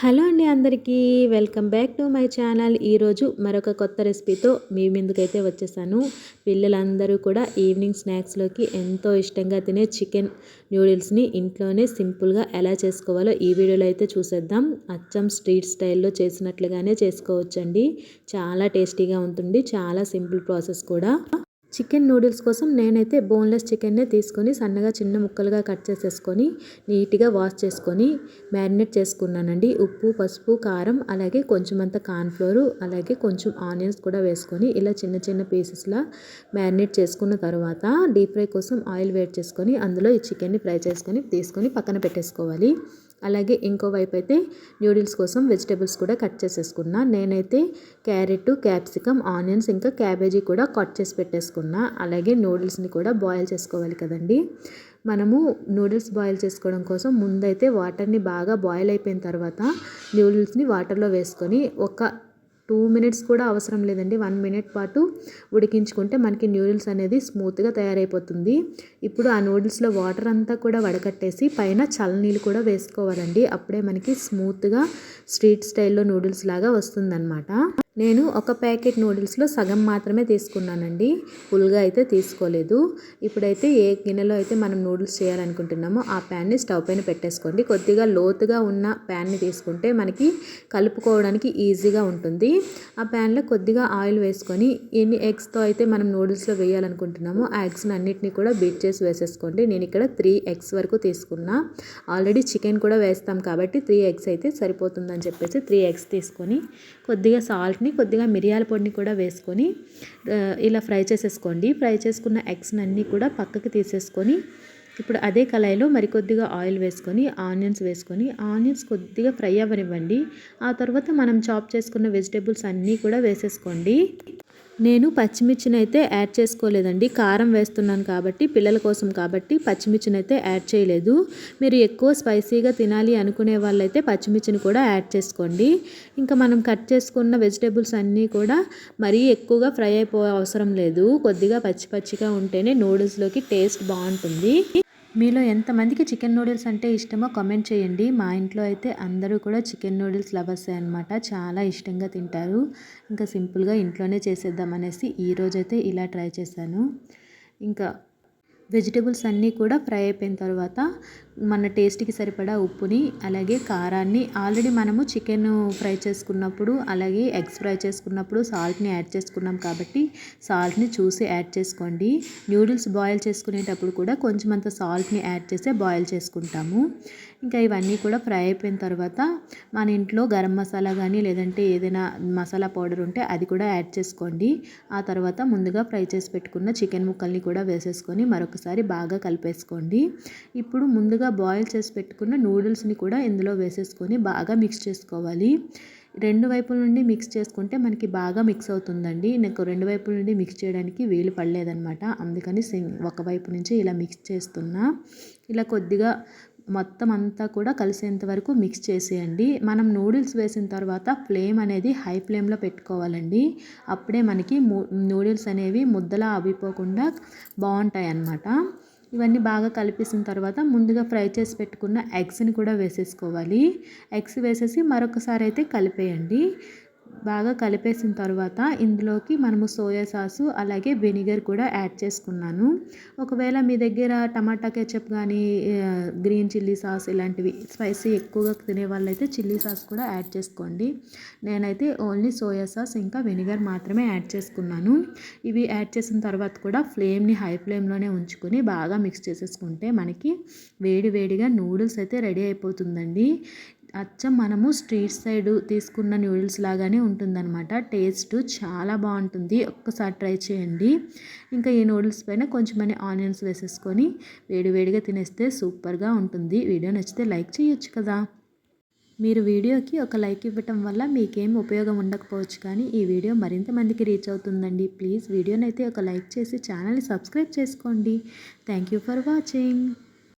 Hello అండి అందరికీ welcome back to my channel. ఈరోజు మరొక కొత్త రెసిపీతో మీ ముందుకైతే వచ్చేసాను. పిల్లలందరూ కూడా ఈవినింగ్ స్నాక్స్లోకి ఎంతో ఇష్టంగా తినే చికెన్ న్యూడిల్స్ని ఇంట్లోనే సింపుల్గా ఎలా చేసుకోవాలో ఈ వీడియోలో అయితే చూసేద్దాం. అచ్చం స్ట్రీట్ స్టైల్లో చేసినట్లుగానే చేసుకోవచ్చండి. చాలా టేస్టీగా ఉంటుంది చాలా సింపుల్ ప్రాసెస్ కూడా. చికెన్ నూడిల్స్ కోసం నేనైతే బోన్లెస్ చికెన్నే తీసుకొని సన్నగా చిన్న ముక్కలుగా కట్ చేసేసుకొని నీట్గా వాష్ చేసుకొని మ్యారినేట్ చేసుకున్నానండి. ఉప్పు పసుపు కారం అలాగే కొంచెం అంత కార్న్ఫ్లోరు అలాగే కొంచెం ఆనియన్స్ కూడా వేసుకొని ఇలా చిన్న చిన్న పీసెస్లా మ్యారినేట్ చేసుకున్న తర్వాత డీప్ ఫ్రై కోసం ఆయిల్ వేడి చేసుకొని అందులో ఈ చికెన్ని ఫ్రై చేసుకొని తీసుకొని పక్కన పెట్టేసుకోవాలి. అలాగే ఇంకో వైపు అయితే న్యూడిల్స్ కోసం వెజిటేబుల్స్ కూడా కట్ చేసేసుకున్నా. నేనైతే క్యారెట్ క్యాప్సికమ్ ఆనియన్స్ ఇంకా క్యాబేజీ కూడా కట్ చేసి పెట్టేసుకున్నా. అలాగే నూడిల్స్ని కూడా బాయిల్ చేసుకోవాలి కదండి. మనము నూడిల్స్ బాయిల్ చేసుకోవడం కోసం ముందైతే వాటర్ని బాగా బాయిల్ అయిపోయిన తర్వాత నూడిల్స్ని వాటర్లో వేసుకొని ఒక టూ మినిట్స్ కూడా అవసరం లేదండి. వన్ మినిట్ పాటు ఉడికించుకుంటే మనకి నూడిల్స్ అనేది స్మూత్గా తయారైపోతుంది. ఇప్పుడు ఆ నూడిల్స్లో వాటర్ అంతా కూడా వడకట్టేసి పైన చల్లనీళ్ళు కూడా వేసుకోవాలండి. అప్పుడే మనకి స్మూత్గా స్ట్రీట్ స్టైల్లో నూడిల్స్ లాగా వస్తుందన్నమాట. నేను ఒక ప్యాకెట్ నూడిల్స్లో సగం మాత్రమే తీసుకున్నానండి. ఫుల్గా అయితే తీసుకోలేదు. ఇప్పుడైతే ఏ గిన్నెలో అయితే మనం నూడిల్స్ చేయాలనుకుంటున్నామో ఆ ప్యాన్ని స్టవ్ పైన పెట్టేసుకోండి. కొద్దిగా లోతుగా ఉన్న ప్యాన్ని తీసుకుంటే మనకి కలుపుకోవడానికి ఈజీగా ఉంటుంది. ఆ ప్యాన్లో కొద్దిగా ఆయిల్ వేసుకొని ఎన్ని ఎగ్స్తో అయితే మనం నూడిల్స్లో వేయాలనుకుంటున్నామో ఆ ఎగ్స్ని అన్నిటిని కూడా బీట్ చేసి వేసేసుకోండి. నేను ఇక్కడ త్రీ ఎగ్స్ వరకు తీసుకున్నా. ఆల్రెడీ చికెన్ కూడా వేస్తాం కాబట్టి త్రీ ఎగ్స్ అయితే సరిపోతుందని చెప్పేసి త్రీ ఎగ్స్ తీసుకొని కొద్దిగా సాల్ట్ని వాటిని కొద్దిగా మిరియాల పొడిని కూడా వేసుకొని ఇలా ఫ్రై చేసేసుకోండి. ఫ్రై చేసుకున్న ఎగ్స్ని అన్నీ కూడా పక్కకి తీసేసుకొని ఇప్పుడు అదే కళాయిలో మరికొద్దిగా ఆయిల్ వేసుకొని ఆనియన్స్ వేసుకొని ఆనియన్స్ కొద్దిగా ఫ్రై అవ్వనివ్వండి. ఆ తర్వాత మనం చాప్ చేసుకున్న వెజిటేబుల్స్ అన్నీ కూడా వేసేసుకోండి. నేను పచ్చిమిర్చిని అయితే యాడ్ చేసుకోలేదండి. కారం వేస్తున్నాను కాబట్టి పిల్లల కోసం కాబట్టి పచ్చిమిర్చిని అయితే యాడ్ చేయలేదు. మీరు ఎక్కువ స్పైసీగా తినాలి అనుకునే వాళ్ళైతే పచ్చిమిర్చిని కూడా యాడ్ చేసుకోండి. ఇంకా మనం కట్ చేసుకున్న వెజిటేబుల్స్ అన్నీ కూడా మరీ ఎక్కువగా ఫ్రై అయిపో అవసరం లేదు. కొద్దిగా పచ్చి పచ్చిగా ఉంటేనే నూడిల్స్లోకి టేస్ట్ బాగుంటుంది. మీలో ఎంతమందికి చికెన్ నూడిల్స్ అంటే ఇష్టమో కామెంట్ చేయండి. మా ఇంట్లో అయితే అందరూ కూడా చికెన్ నూడిల్స్ లవర్సే అనమాట చాలా ఇష్టంగా తింటారు. ఇంకా సింపుల్గా ఇంట్లోనే చేసేద్దాం అనేసి ఈరోజైతే ఇలా ట్రై చేశాను. ఇంకా వెజిటేబుల్స్ అన్నీ కూడా ఫ్రై అయిపోయిన తర్వాత మన టేస్ట్కి సరిపడా ఉప్పుని అలాగే కారాన్ని ఆల్రెడీ మనము చికెన్ ఫ్రై చేసుకున్నప్పుడు అలాగే ఎగ్స్ ఫ్రై చేసుకున్నప్పుడు సాల్ట్ని యాడ్ చేసుకున్నాం కాబట్టి సాల్ట్ని చూసి యాడ్ చేసుకోండి. న్యూడిల్స్ బాయిల్ చేసుకునేటప్పుడు కూడా కొంచెం అంత సాల్ట్ని యాడ్ చేసే బాయిల్ చేసుకుంటాము. ఇంకా ఇవన్నీ కూడా ఫ్రై అయిపోయిన తర్వాత మన ఇంట్లో గరం మసాలా కానీ లేదంటే ఏదైనా మసాలా పౌడర్ ఉంటే అది కూడా యాడ్ చేసుకోండి. ఆ తర్వాత ముందుగా ఫ్రై చేసి పెట్టుకున్న చికెన్ ముక్కల్ని కూడా వేసేసుకొని మరొకసారి బాగా కలిపేసుకోండి. ఇప్పుడు ముందుగా బాయిల్ చేసి పెట్టుకున్న నూడిల్స్ని కూడా ఇందులో వేసేసుకొని బాగా మిక్స్ చేసుకోవాలి. రెండు వైపుల నుండి మిక్స్ చేసుకుంటే మనకి బాగా మిక్స్ అవుతుందండి. నాకు రెండు వైపుల నుండి మిక్స్ చేయడానికి వీలు పడలేదనమాట అందుకని ఒకవైపు నుంచి ఇలా మిక్స్ చేస్తున్నా. ఇలా కొద్దిగా మొత్తం అంతా కూడా కలిసేంత వరకు మిక్స్ చేసేయండి. మనం నూడిల్స్ వేసిన తర్వాత ఫ్లేమ్ అనేది హై ఫ్లేమ్లో పెట్టుకోవాలండి. అప్పుడే మనకి నూడిల్స్ అనేవి ముద్దలా అవిపోకుండా బాగుంటాయి అన్నమాట ఇవన్నీ బాగా కలిపేసిన తర్వాత ముందుగా ఫ్రై చేసి పెట్టుకున్న ఎగ్స్ని కూడా వేసేసుకోవాలి. ఎగ్స్ వేసేసి మరొకసారి అయితే కలిపేయండి. బాగా కలిపేసిన తర్వాత ఇందులోకి మనము సోయా సాసు అలాగే వెనిగర్ కూడా యాడ్ చేసుకున్నాను. ఒకవేళ మీ దగ్గర టమాటా కెచప్ కానీ గ్రీన్ చిల్లీ సాస్ ఇలాంటివి స్పైసీ ఎక్కువగా తినే వాళ్ళైతే చిల్లీ సాస్ కూడా యాడ్ చేసుకోండి. నేనైతే ఓన్లీ సోయా సాస్ ఇంకా వెనిగర్ మాత్రమే యాడ్ చేసుకున్నాను. ఇవి యాడ్ చేసిన తర్వాత కూడా ఫ్లేమ్ని హై ఫ్లేమ్లోనే ఉంచుకొని బాగా మిక్స్ చేసేసుకుంటే మనకి వేడి వేడిగా నూడిల్స్ అయితే రెడీ అయిపోతుందండి. అచ్చం మనము స్ట్రీట్ సైడ్ తీసుకున్న న్యూడిల్స్ లాగానే ఉంటుందన్నమాట. టేస్ట్ చాలా బాగుంటుంది. ఒక్కసారి ట్రై చేయండి. ఇంకా ఈ నూడిల్స్ పైన కొంచెమని ఆనియన్స్ వేసేసుకొని వేడివేడిగా తినేస్తే సూపర్గా ఉంటుంది. వీడియో నచ్చితే లైక్ చేయొచ్చు కదా. మీరు వీడియోకి ఒక లైక్ ఇవ్వటం వల్ల మీకేం ఉపయోగం ఉండకపోవచ్చు కానీ ఈ వీడియో మరింత మందికి రీచ్ అవుతుందండి. ప్లీజ్ వీడియోనైతే ఒక లైక్ చేసి ఛానల్ని సబ్స్క్రైబ్ చేసుకోండి. Thank you for watching.